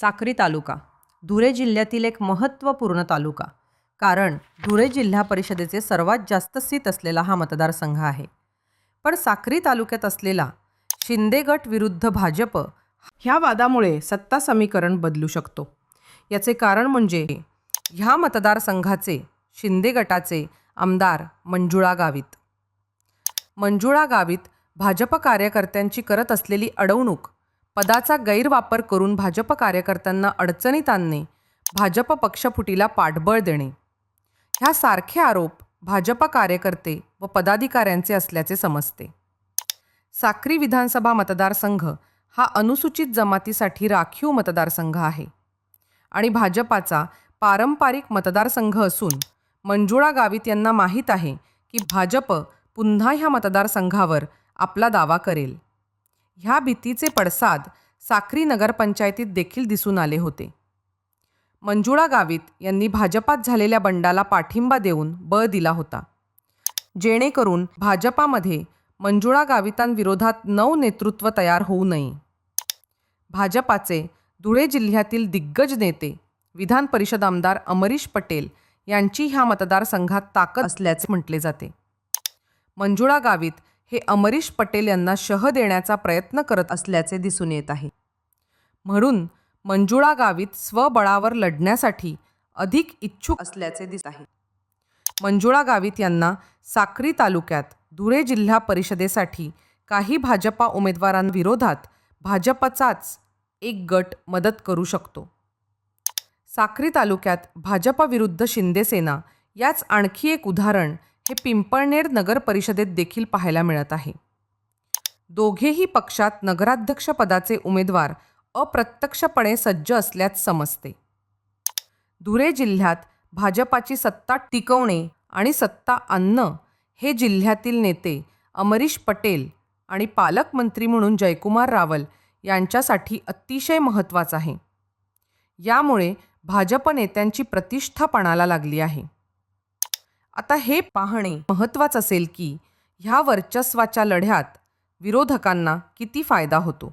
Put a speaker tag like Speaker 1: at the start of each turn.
Speaker 1: साक्री तालुका. धुळे जिल्ह्यातील एक महत्त्वपूर्ण तालुका. कारण धुळे जिल्हा परिषदेचे सर्वात जास्त सीट असलेला हा मतदारसंघ आहे. पण साक्री तालुक्यात असलेला शिंदे गट विरुद्ध भाजप ह्या वादामुळे सत्ता समीकरण बदलू शकतो. याचे कारण म्हणजे ह्या मतदारसंघाचे शिंदे गटाचे आमदार मंजुळा गावित. मंजुळा गावित भाजप कार्यकर्त्यांची करत असलेली अडवणूक पदाचा गैरवापर करून भाजप कार्यकर्त्यांना अडचणीत आणणे भाजप पक्षफुटीला पाठबळ देणे. ह्या सारखे आरोप भाजप कार्यकर्ते व पदाधिकाऱ्यांचे असल्याचे समजते. साक्री विधानसभा मतदारसंघ हा अनुसूचित जमातीसाठी राखीव मतदारसंघ आहे आणि भाजपाचा पारंपरिक मतदारसंघ असून मंजुळा गावित यांना माहीत आहे की भाजप पुन्हा ह्या मतदारसंघावर आपला दावा करेल. ह्या भीतीचे पडसाद साक्री नगरपंचायतीत देखील दिसून आले होते. मंजुळा गावित यांनी भाजपात झालेल्या बंडाला पाठिंबा देऊन बळ दिला होता. जेणेकरून भाजपामध्ये मंजुळा गावितांविरोधात नऊ नेतृत्व तयार होऊ नये. भाजपाचे धुळे जिल्ह्यातील दिग्गज नेते विधान परिषद आमदार अमरीश पटेल यांची ह्या मतदारसंघात ताकद असल्याचे म्हटले जाते. मंजुळा गावित हे अमरीश पटेल यांना शह देण्याचा प्रयत्न करत असल्याचे दिसून येत आहे. म्हणून मंजुळा गावित स्वबळावर लढण्यासाठी अधिक इच्छुक असल्याचे दिसत आहे. मंजुळा गावित यांना साक्री तालुक्यात धुळे जिल्हा परिषदेसाठी काही भाजपा उमेदवारांविरोधात भाजपचाच एक गट मदत करू शकतो. साक्री तालुक्यात भाजपविरुद्ध शिंदेसेना याच आणखी एक उदाहरण हे पिंपळनेर नगर परिषदेत देखील पाहायला मिळत आहे. दोघेही पक्षात नगराध्यक्षपदाचे उमेदवार अप्रत्यक्षपणे सज्ज असल्याच समजते. धुळे जिल्ह्यात भाजपाची सत्ता टिकवणे आणि सत्ता आणणं हे जिल्ह्यातील नेते अमरीश पटेल आणि पालकमंत्री म्हणून जयकुमार रावल यांच्यासाठी अतिशय महत्त्वाचं आहे. यामुळे भाजप नेत्यांची प्रतिष्ठा पणाला लागली आहे. आता हे पाहणे महत्त्वाचं असेल की ह्या वर्चस्वाच्या लढ्यात विरोधकांना किती फायदा होतो.